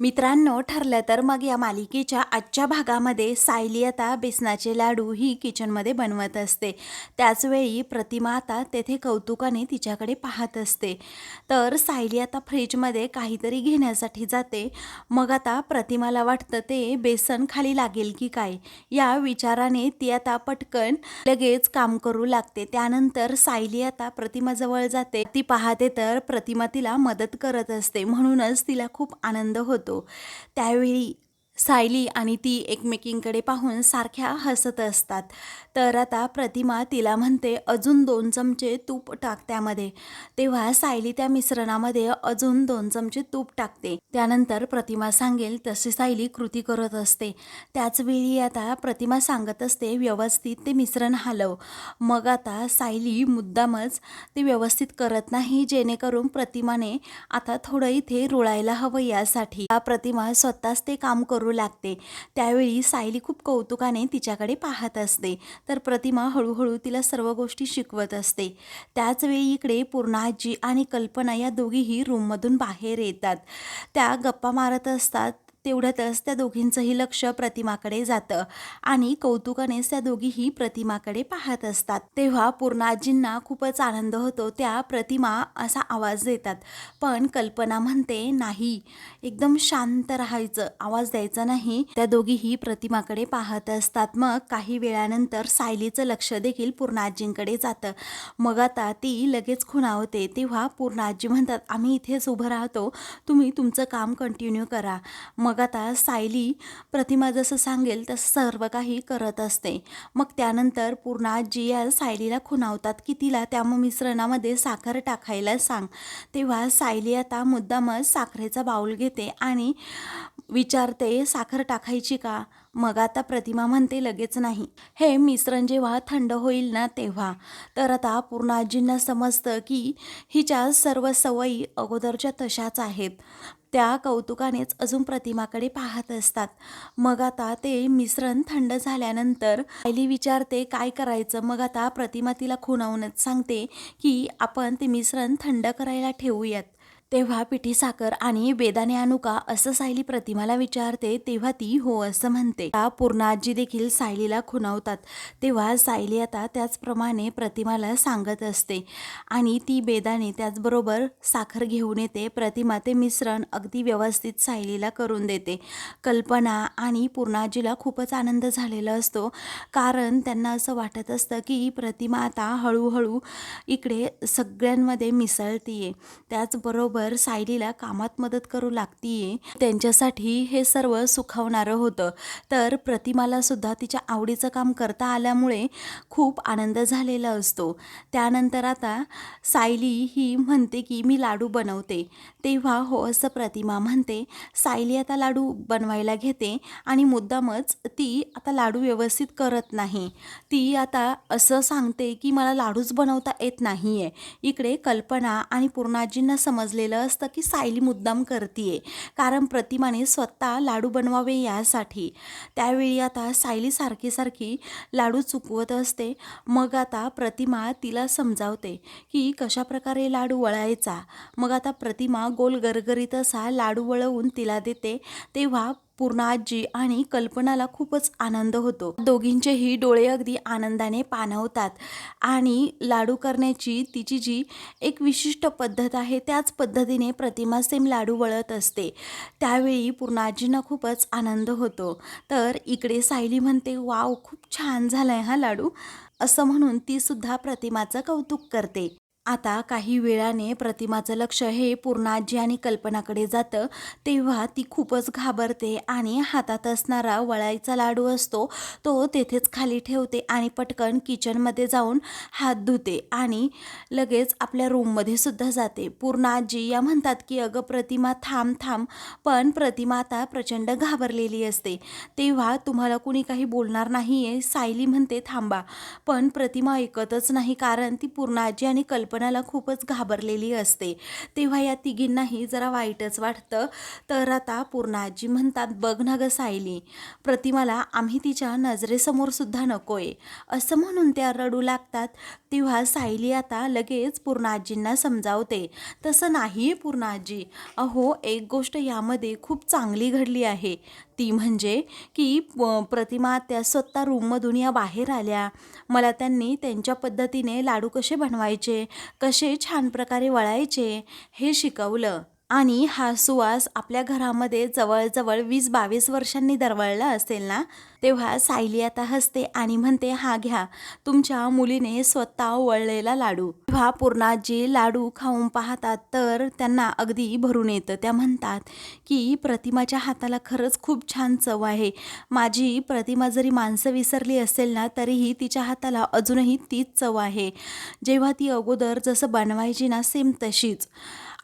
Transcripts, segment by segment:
मित्रांनो ठरलं तर मग या मालिकेच्या आजच्या भागामध्ये सायली आता बेसनाचे लाडू ही किचनमध्ये बनवत असते. त्याचवेळी प्रतिमा आता तेथे कौतुकाने तिच्याकडे पाहत असते. तर सायली आता फ्रीजमध्ये काहीतरी घेण्यासाठी जाते. मग आता प्रतिमाला वाटतं ते बेसन खाली लागेल की काय? या विचाराने ती आता पटकन लगेच काम करू लागते. त्यानंतर सायली आता प्रतिमाजवळ जाते. ती पाहते तर प्रतिमा तिला मदत करत असते. म्हणूनच तिला खूप आनंद होतो. त्यावेळी सायली आणि ती एकमेकींकडे पाहून सारख्या हसत असतात. तर आता प्रतिमा तिला म्हणते अजून दोन चमचे तूप टाक त्यामध्ये. तेव्हा सायली त्या मिश्रणामध्ये अजून दोन चमचे तूप टाकते. त्यानंतर प्रतिमा सांगेल तशी सायली कृती करत असते. त्याचवेळी आता प्रतिमा सांगत असते व्यवस्थित ते मिश्रण हलव. मग आता सायली मुद्दामच ते व्यवस्थित करत नाही जेणेकरून प्रतिमाने आता थोडं इथे रुळायला हवं यासाठी. प्रतिमा स्वतःच ते काम करू लागते. त्यावेळी सायली खूप कौतुकाने तिच्याकडे पाहत असते. तर प्रतिमा हळूहळू तिला सर्व गोष्टी शिकवत असते. त्याचवेळी इकडे पूर्णाजी आणि कल्पना या दोघीही रूममधून बाहेर येतात. त्या गप्पा मारत असतात. तेवढ्यातच त्या दोघींचंही लक्ष प्रतिमाकडे जातं. आणि कौतुकानेच त्या दोघीही प्रतिमाकडे पाहत असतात. तेव्हा पूर्णाजींना खूपच आनंद होतो. त्या प्रतिमा असा आवाज देतात. पण कल्पना म्हणते नाही. एकदम शांत राहायचं. आवाज द्यायचा नाही. त्या दोघीही प्रतिमाकडे पाहत असतात. मग काही वेळानंतर सायलीचं लक्ष देखील पूर्णाजींकडे जातं. मग आता ती लगेच खुणावते. तेव्हा पूर्णाजी म्हणतात आम्ही इथेच उभं राहतो. तुम्ही तुमचं काम कंटिन्यू करा. मग मग आता सायली प्रतिमा जसं सांगेल तसं सर्व काही करत असते. मग त्यानंतर पूर्णाजी या सायलीला खुणावतात की तिला त्या मिश्रणामध्ये साखर टाकायला सांग. तेव्हा सायली आता मुद्दामच साखरेचा बाऊल घेते आणि विचारते साखर टाकायची का? मग आता प्रतिमा म्हणते लगेच नाही. हे मिश्रण जेव्हा थंड होईल ना तेव्हा. तर आता पूर्ण आजींना समजतं की हिच्या सर्व सवयी अगोदरच्या तशाच आहेत. त्या कौतुकानेच अजून प्रतिमाकडे पाहत असतात. मग आता ते मिश्रण थंड झाल्यानंतर पहिली विचारते काय करायचं? मग आता प्रतिमा तिला खुणावूनच सांगते की आपण ते मिश्रण थंड करायला ठेवूयात. तेव्हा पिठी साखर आणि बेदाने आणू का असं सायली प्रतिमाला विचारते तेव्हा ती हो असं म्हणते. त्या पूर्णाजी देखील सायलीला खुणावतात. तेव्हा सायली आता त्याचप्रमाणे प्रतिमाला सांगत असते आणि ती बेदाने त्याचबरोबर साखर घेऊन येते. प्रतिमा ते मिश्रण अगदी व्यवस्थित सायलीला करून देते. कल्पना आणि पूर्णाजीला खूपच आनंद झालेला असतो. कारण त्यांना असं वाटत असतं की प्रतिमा आता हळूहळू इकडे सगळ्यांमध्ये मिसळतीये. त्याचबरोबर सायलीला कामात मदत करू लागतीये त्यांच्यासाठी हे सर्व सुखावणारं होतं. तर प्रतिमाला सुद्धा तिच्या आवडीचं काम करता आल्यामुळे खूप आनंद झालेला असतो. त्यानंतर आता सायली ही म्हणते की मी लाडू बनवते. तेव्हा हो असं प्रतिमा म्हणते सायली आता लाडू बनवायला घेते आणि मुद्दामच ती आता लाडू व्यवस्थित करत नाही. ती आता असं सांगते की मला लाडूच बनवता येत नाही आहे इकडे कल्पना आणि पूर्णाजींना समजलेलं असतं की सायली मुद्दाम करतीये. कारण प्रतिमाने स्वतः लाडू बनवावे यासाठी. त्यावेळी आता सायली सारखी सारखी लाडू चुकवत असते. मग आता प्रतिमा तिला समजावते की कशाप्रकारे लाडू वळायचा. मग आता प्रतिमा गोल गरगरीत असा लाडू वळवून तिला देते. तेव्हा पूर्ण आजी आणि कल्पनाला खूपच आनंद होतो. दोघींचेही डोळे अगदी आनंदाने पाणवतात आणि लाडू करण्याची तिची जी एक विशिष्ट पद्धत आहे त्याच पद्धतीने प्रतिमा सेम लाडू वळत असते. त्यावेळी पूर्ण आजींना खूपच आनंद होतो. तर इकडे सायली म्हणते वाव खूप छान झालाय हा लाडू. असं म्हणून ती सुद्धा प्रतिमाचं कौतुक करते. आता काही वेळाने प्रतिमाचं लक्ष हे पूर्णाजी आणि कल्पनाकडे जातं. तेव्हा ती खूपच घाबरते आणि हातात असणारा वळाईचा लाडू असतो तो तेथेच खाली ठेवते आणि पटकन किचनमध्ये जाऊन हात धुते आणि लगेच आपल्या रूममध्ये सुद्धा जाते. पूर्णाजी या म्हणतात की अगं प्रतिमा थांब थांब. पण प्रतिमा आता प्रचंड घाबरलेली असते. तेव्हा तुम्हाला कुणी काही बोलणार नाही आहे सायली म्हणते थांबा. पण प्रतिमा ऐकतच नाही कारण ती पूर्णाजी आणि कल्पना कल्पनाला खूपच घाबरलेली असते. तेव्हा या तिघींनाही जरा वाईटच वाटतं. तर आता पूर्ण आजी म्हणतात बघ ना ग सायली प्रतिमाला आम्ही तिच्या नजरेसमोर सुद्धा नकोय. असं म्हणून त्या रडू लागतात. तेव्हा सायली आता लगेच पूर्ण आजींना समजावते. तसं नाही पूर्ण आजी अहो एक गोष्ट यामध्ये खूप चांगली घडली आहे. ती म्हणजे की प- प्रतिमा त्या स्वतः रूममधून या बाहेर आल्या. मला त्यांनी त्यांच्या पद्धतीने लाडू कसे बनवायचे कसे छान प्रकारे वळायचे हे शिकवलं. आणि हा सुवास आपल्या घरामध्ये जवळजवळ वीस बावीस वर्षांनी दरवळला असेल ना तेव्हा सायली आता हसते आणि म्हणते हा घ्या तुमच्या मुलीने स्वतः वळलेला लाडू. तेव्हा पूर्णाजी लाडू खाऊन पाहतात तर त्यांना अगदी भरून येतं. त्या म्हणतात की प्रतिमाच्या हाताला खरंच खूप छान चव आहे. माझी प्रतिमा जरी माणसं विसरली असेल ना तरीही तिच्या हाताला अजूनही तीच चव आहे. जेव्हा ती अगोदर जसं बनवायची ना सेम तशीच.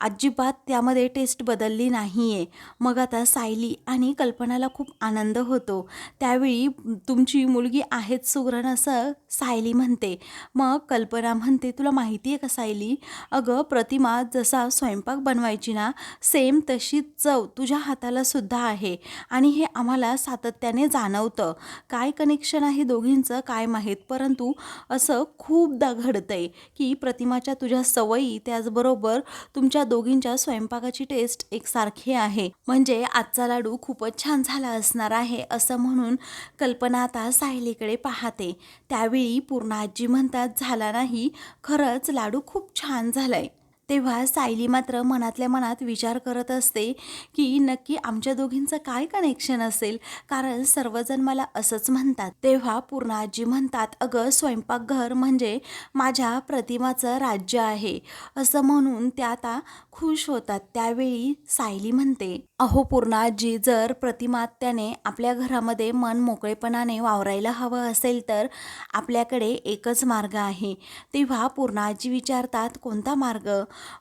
अजिबात त्यामध्ये टेस्ट बदलली नाही आहे मग आता सायली आणि कल्पनाला खूप आनंद होतो. त्यावेळी तुमची मुलगी आहेच सुगरण असं सायली म्हणते. मग कल्पना म्हणते तुला माहिती आहे का सायली? अगं प्रतिमा जसा स्वयंपाक बनवायची ना सेम तशी चव तुझ्या हाताला सुद्धा आहे. आणि हे आम्हाला सातत्याने जाणवतं. काय कनेक्शन आहे दोघींचं? काय माहीत? परंतु असं खूपदा घडतंय की प्रतिमाच्या तुझ्या सवयी त्याचबरोबर तुमच्या दोघींच्या स्वयंपाकाची टेस्ट एकसारखी आहे. म्हणजे आजचा लाडू खूपच छान झाला असणार आहे असं म्हणून कल्पना आता सायलीकडे पाहते. त्यावेळी पूर्ण आजी म्हणतात झाला नाही खरंच लाडू खूप छान झालाय. तेव्हा सायली मात्र मनातल्या मनात विचार करत असते की नक्की आमच्या दोघींचं काय कनेक्शन असेल? कारण सर्वजण मला असंच म्हणतात. तेव्हा पूर्ण आजी म्हणतात अगं स्वयंपाकघर म्हणजे माझ्या प्रतिमाचं राज्य आहे. असं म्हणून त्या आता खुश होतात. त्यावेळी सायली म्हणते अहो पूर्ण आजी जर प्रतिमा त्याने आपल्या घरामध्ये मन मोकळेपणाने वावरायला हवं असेल तर आपल्याकडे एकच मार्ग आहे. तेव्हा पूर्ण आजी विचारतात कोणता मार्ग?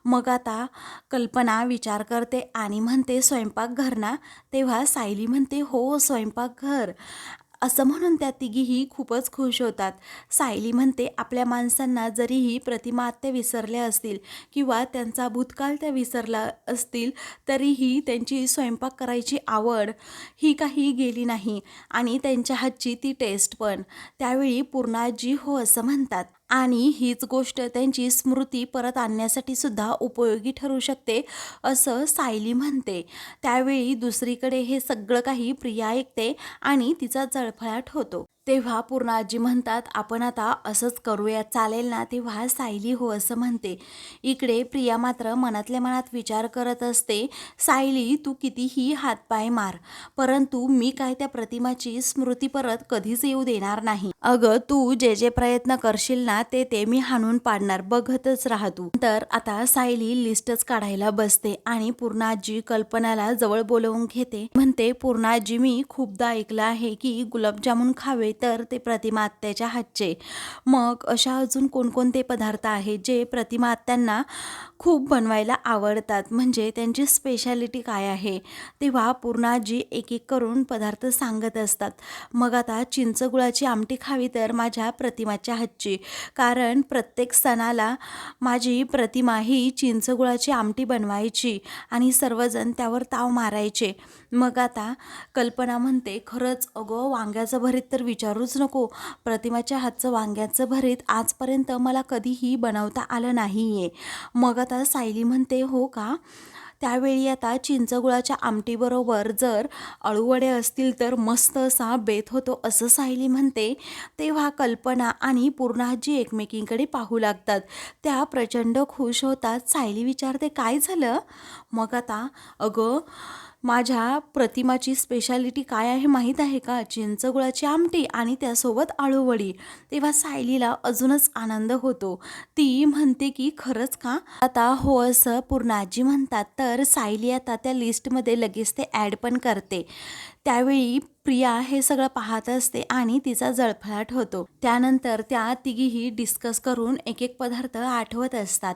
मग आता कल्पना विचार करते आणि म्हणते स्वयंपाकघर ना? तेव्हा सायली म्हणते हो स्वयंपाकघर असं म्हणून त्या तिघीही खूपच खुश होतात. सायली म्हणते आपल्या माणसांना जरीही प्रतिमा आत्या विसरल्या असतील किंवा त्यांचा भूतकाळ त्या विसरला असतील तरीही त्यांची स्वयंपाक करायची आवड ही काही गेली नाही आणि त्यांच्या हातची ती टेस्ट पण. त्यावेळी पूर्णाजी हो असं म्हणतात आणि हीच गोष्ट त्यांची स्मृती परत आणण्यासाठी सुद्धा उपयोगी ठरू शकते असं सायली म्हणते. त्यावेळी दुसरीकडे हे सगळं काही प्रिया ऐकते आणि तिचा जळफळाट होतो. तेव्हा पूर्ण आजी म्हणतात आपण आता असंच करूया चालेल ना तेव्हा सायली हो असं म्हणते. इकडे प्रिया मात्र मनातल्या मनात विचार करत असते सायली तू कितीही हातपाय मार परंतु मी काय त्या प्रतिमाची स्मृती परत कधीच येऊ देणार नाही. अगं तू जे जे प्रयत्न करशील ना ते ते मी हाणून पाडणार बघतच राहा तू तर आता सायली लिस्टच काढायला बसते आणि पूर्णाजी कल्पनाला जवळ बोलवून घेते. म्हणते पूर्णाजी मी खूपदा ऐकलं आहे की गुलाबजामुन खावे तर ते प्रतिमा आत्याच्या हातचे. मग अशा अजून कोणकोणते पदार्थ आहेत जे प्रतिमा आत्यांना खूप बनवायला आवडतात? म्हणजे त्यांची स्पेशालिटी काय आहे? तेव्हा पूर्णाजी एक एक करून पदार्थ सांगत असतात. मग आता चिंचगुळाची आमटी खावी तर माझ्या प्रतिमाच्या हातची. कारण प्रत्येक सणाला माझी प्रतिमा ही चिंचगुळाची आमटी बनवायची आणि सर्वजण त्यावर ताव मारायचे. मग आता कल्पना म्हणते खरंच अगं वांग्याचं भरीत तर विचारूच नको. प्रतिमाच्या हातचं वांग्याचं भरीत आजपर्यंत मला कधीही बनवता आलं नाही आहे मग आता सायली म्हणते हो का? त्यावेळी आता चिंचगुळाच्या आमटीबरोबर जर अळूवडे असतील तर मस्त असा बेत होतो असं सायली म्हणते. तेव्हा कल्पना आणि पूर्णाजी एकमेकींकडे पाहू लागतात. त्या प्रचंड खुश होतात. सायली विचारते काय झालं? मग आता अगं माझ्या प्रतिमाची स्पेशालिटी काय आहे माहीत आहे का? चिंचगुळाची आमटी आणि त्यासोबत आळूवडी. तेव्हा सायलीला अजूनच आनंद होतो. ती म्हणते की खरंच का? आता हो असं पूर्णाजी म्हणतात तर सायली आता त्या लिस्टमध्ये लगेच ते ॲड पण करते. त्यावेळी प्रिया हे सगळं पाहत असते आणि तिचा जळफळाट होतो. त्यानंतर त्या तिघीही डिस्कस करून एक एक पदार्थ आठवत असतात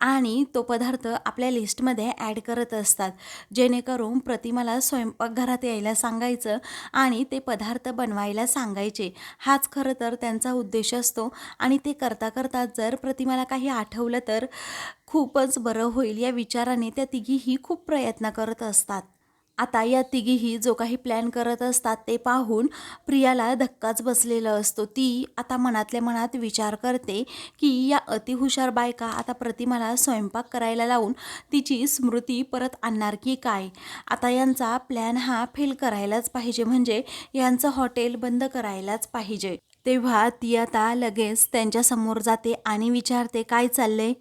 आणि तो पदार्थ आपल्या लिस्टमध्ये ॲड करत असतात. जेणेकरून प्रतिमाला स्वयंपाकघरात यायला सांगायचं आणि ते पदार्थ बनवायला सांगायचे. हाच खरं तर त्यांचा उद्देश असतो आणि ते करता करता जर प्रतिमाला काही आठवलं तर खूपच बरं होईल या विचाराने त्या तिघीही खूप प्रयत्न करत असतात. आता या तिघीही जो काही प्लॅन करत असतात ते पाहून प्रियाला धक्काच बसलेला असतो. ती आता मनातल्या मनात विचार करते की या अतिहुशार बायका आता प्रतिमाला स्वयंपाक करायला लावून तिची स्मृती परत आणणार की काय? आता यांचा प्लॅन हा फेल करायलाच पाहिजे. म्हणजे यांचं हॉटेल बंद करायलाच पाहिजे. तेव्हा ती आता लगेच त्यांच्यासमोर जाते आणि विचारते काय चाललंय?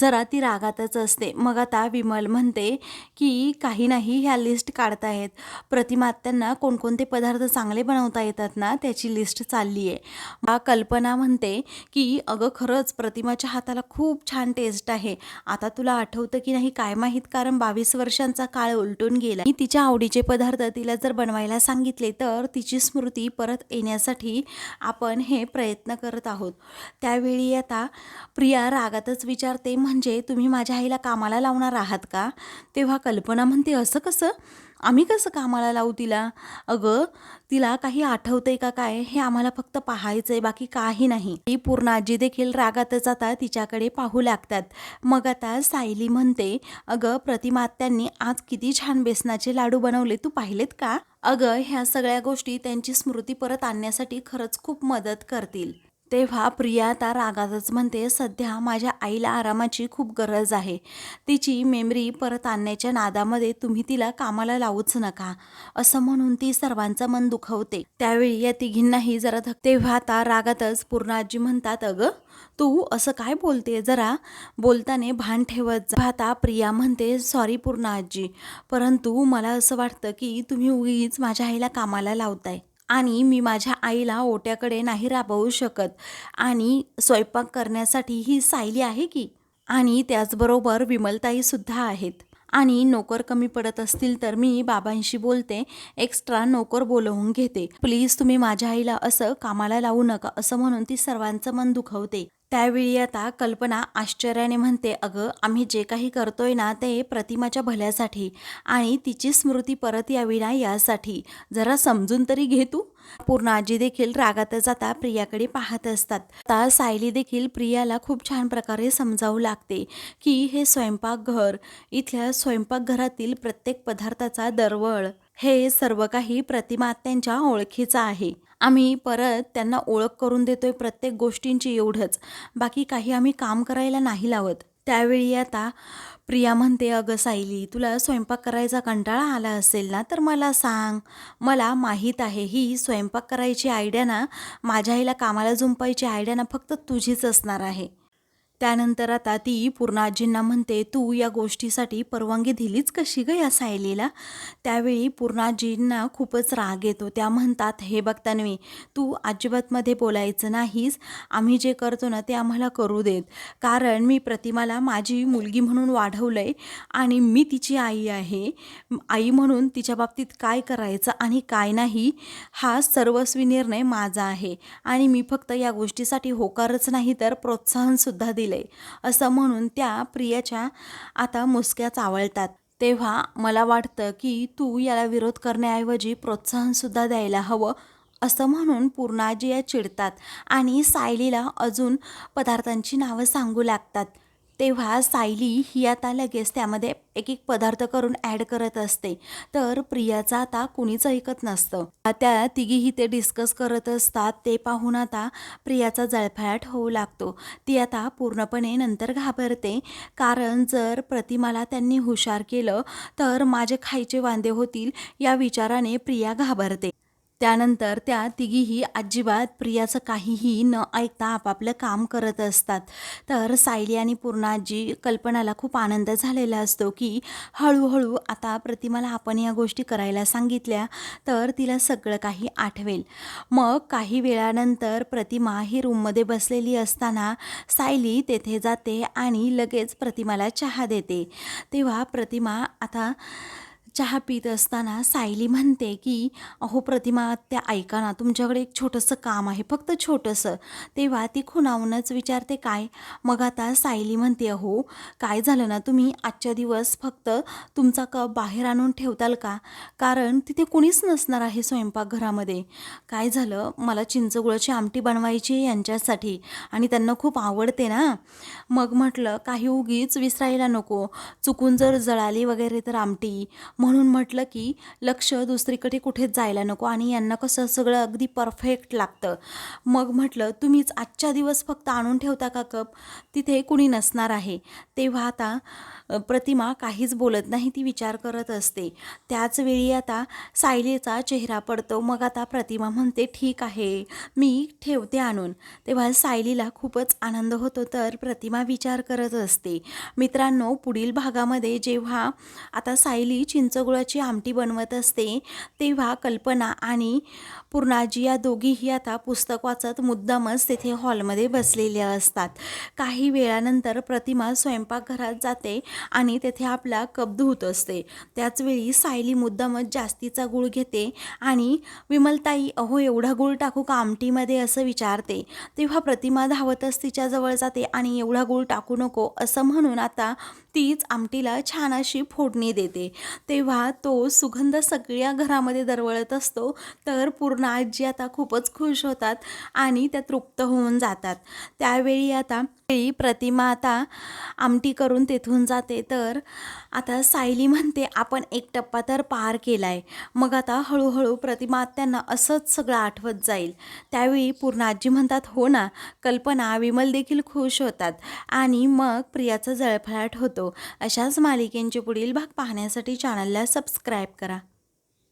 जरा ती रागातच असते. मग आता विमल म्हणते की काही नाही ह्या लिस्ट काढतायत. प्रतिमा त्यांना कोणकोणते पदार्थ चांगले बनवता येतात ना त्याची लिस्ट चालली आहे बा कल्पना म्हणते की अगं खरंच प्रतिमाच्या हाताला खूप छान टेस्ट आहे. आता तुला आठवतं की नाही काय माहीत? कारण बावीस वर्षांचा काळ उलटून गेला आणि तिच्या आवडीचे पदार्थ तिला जर बनवायला सांगितले तर तिची स्मृती परत येण्यासाठी आपण हे प्रयत्न करत आहोत. त्यावेळी आता प्रिया रागातच विचारते म्हणजे तुम्ही माझ्या आईला कामाला लावणार आहात का? तेव्हा कल्पना म्हणते असं कसं? आम्ही कसं कामाला लावू तिला? अगं तिला काही आठवतंय का काय? हे आम्हाला फक्त पाहायचं आहे बाकी काही नाही. ही पूर्ण आजी देखील रागातच आता तिच्याकडे पाहू लागतात. मग आता सायली म्हणते अगं प्रतिमात्यांनी आज किती छान बेसनाचे लाडू बनवले. तू पाहिलेत का? अगं ह्या सगळ्या गोष्टी त्यांची स्मृती परत आणण्यासाठी खरंच खूप मदत करतील. तेव्हा प्रिया आता रागातच म्हणते सध्या माझ्या आईला आरामाची खूप गरज आहे. तिची मेमरी परत आणण्याच्या नादामध्ये तुम्ही तिला कामाला लावूच नका. असं म्हणून ती सर्वांचं मन दुखवते. त्यावेळी या तिघींनाही जरा धक तेव्हा आता रागातच पूर्ण आजी म्हणतात अगं तू असं काय बोलते? जरा बोलताना भान ठेवत जा. आता प्रिया म्हणते सॉरी पूर्ण आजी परंतु मला असं वाटतं की तुम्ही उगीच माझ्या आईला कामाला लावताय. आणि मी माझ्या आईला ओट्याकडे नाही राबवू शकत. आणि स्वयंपाक करण्यासाठी ही सायली आहे की? आणि त्याचबरोबर विमलताईसुद्धा आहेत. आणि नोकर कमी पडत असतील तर मी बाबांशी बोलते. एक्स्ट्रा नोकर बोलवून घेते. प्लीज तुम्ही माझ्या आईला असं कामाला लावू नका असं म्हणून ती सर्वांचं मन दुखवते. त्यावेळी आता कल्पना आश्चर्याने म्हणते अगं आम्ही जे काही करतोय ना ते प्रतिमाच्या भल्यासाठी आणि तिची स्मृती परत यावी ना यासाठी. जरा समजून तरी घे तू. पूर्ण आजी देखील रागातच आता प्रियाकडे पाहत असतात. आता सायली देखील प्रियाला खूप छान प्रकारे समजावू लागते की हे स्वयंपाकघर इथल्या स्वयंपाकघरातील प्रत्येक पदार्थाचा दरवळ हे सर्व काही प्रतिमा त्यांच्या ओळखीचं आहे. आम्ही परत त्यांना ओळख करून देतो आहे प्रत्येक गोष्टींची एवढंच. बाकी काही आम्ही काम करायला नाही लावत. त्यावेळी आता प्रिया म्हणते अगं सायली तुला स्वयंपाक करायचा कंटाळा आला असेल ना तर मला सांग. मला माहीत आहे ही स्वयंपाक करायची आयडिया ना माझ्या आईला कामाला झुंपायची आयडिया ना फक्त तुझीच असणार आहे. त्यानंतर आता ती पूर्णाजींना म्हणते तू या गोष्टीसाठी परवानगी दिलीच कशी ग या सायलीला? त्यावेळी पूर्णाजींना खूपच राग येतो. त्या म्हणतात हे बघ तन्वी तू अजिबातमध्ये बोलायचं नाहीस. आम्ही जे करतो ना ते आम्हाला करू देत. कारण मी प्रतिमाला माझी मुलगी म्हणून वाढवलं आहे आणि मी तिची आई आहे. आई म्हणून तिच्या बाबतीत काय करायचं आणि काय नाही हा सर्वस्वी निर्णय माझा आहे. आणि मी फक्त या गोष्टीसाठी होकारच नाही तर प्रोत्साहनसुद्धा दिलं दिले असं म्हणून त्या प्रियाच्या आता मुसक्या चावळतात. तेव्हा मला वाटतं की तू याला विरोध करण्याऐवजी प्रोत्साहनसुद्धा द्यायला हवं असं म्हणून पूर्णाजी या चिडतात आणि सायलीला अजून पदार्थांची नावं सांगू लागतात. तेव्हा सायली ही आता लगेच त्यामध्ये एक एक पदार्थ करून ॲड करत असते. तर प्रियाचा आता कुणीच ऐकत नसतं. त्या तिघीही ते डिस्कस करत असतात. ते पाहून आता प्रियाचा जळफळाट होऊ लागतो. ती आता पूर्णपणे नंतर घाबरते. कारण जर प्रतिमाला त्यांनी हुशार केलं तर माझे खायचे वांदे होतील या विचाराने प्रिया घाबरते. त्यानंतर त्या तिघीही अजिबात प्रियाचं काहीही न ऐकता आपापलं काम करत असतात. तर सायली आणि पूर्णाजी कल्पनाला खूप आनंद झालेला असतो की हळूहळू आता प्रतिमाला आपण या गोष्टी करायला सांगितल्या तर तिला सगळं काही आठवेल. मग काही वेळानंतर प्रतिमा ही रूममध्ये बसलेली असताना सायली तेथे जाते आणि लगेच प्रतिमाला चहा देते. तेव्हा प्रतिमा आता चहा पित असताना सायली म्हणते की अहो प्रतिमा त्या ऐका ना तुमच्याकडे एक छोटंसं काम आहे फक्त छोटंसं. तेव्हा ती खुणावूनच विचारते काय? मग आता सायली म्हणते अहो काय झालं ना तुम्ही आजच्या दिवस फक्त तुमचा कप बाहेर आणून ठेवताल का? कारण तिथे कुणीच नसणार आहे स्वयंपाकघरामध्ये काय झालं? मला चिंचगुळाची आमटी बनवायची आहे यांच्यासाठी आणि त्यांना खूप आवडते ना. मग म्हटलं काही उगीच विसरायला नको. चुकून जर जळाली वगैरे तर आमटी. म्हणून म्हटलं की लक्ष दुसरीकडे कुठेच जायला नको आणि यांना कसं सगळं अगदी परफेक्ट लागतं. मग म्हटलं तुम्हीच आजच्या दिवस फक्त आणून ठेवता का कप तिथे कुणी नसणार आहे. तेव्हा आता प्रतिमा काहीच बोलत नाही ती विचार करत असते. त्याच वेळी आता सायलीचा चेहरा पडतो. मग आता प्रतिमा म्हणते ठीक आहे मी ठेवते आणून. तेव्हा सायलीला खूपच आनंद होतो तर प्रतिमा विचार करत असते. मित्रांनो पुढील भागामध्ये जेव्हा आता सायली चिंता पंचगुळाची आमटी बनवत असते तेव्हा कल्पना आणि पूर्णाजी या दोघीही आता पुस्तक वाचत मुद्दामच तेथे हॉलमध्ये बसलेल्या असतात. काही वेळानंतर प्रतिमा स्वयंपाकघरात जाते आणि तेथे आपला कप धुत असते. त्याचवेळी सायली मुद्दामच जास्तीचा गूळ घेते आणि विमलताई अहो एवढा गूळ टाकू का आमटीमध्ये? असं विचारते. तेव्हा प्रतिमा धावतच तिच्याजवळ जाते आणि एवढा गूळ टाकू नको असं म्हणून आता तीच आमटीला छान अशी फोडणी देते. ते तेव्हा तो सुगंध सगळ्या घरामध्ये दरवळत असतो तर पूर्ण आजी आता खूपच खुश होतात आणि त्या तृप्त होऊन जातात. त्यावेळी आता वेळी प्रतिमा आता आमटी करून तेथून जाते. तर आता सायली म्हणते आपण एक टप्पा तर पार केलाय. मग आता हळूहळू प्रतिमा त्यांना असंच सगळं आठवत जाईल. त्यावेळी पूर्ण आजी म्हणतात हो ना कल्पना विमल देखील खुश होतात आणि मग प्रियाचा जळफळाट होतो. अशाच मालिकेंचे पुढील भाग पाहण्यासाठी चॅनलला सबस्क्राईब करा.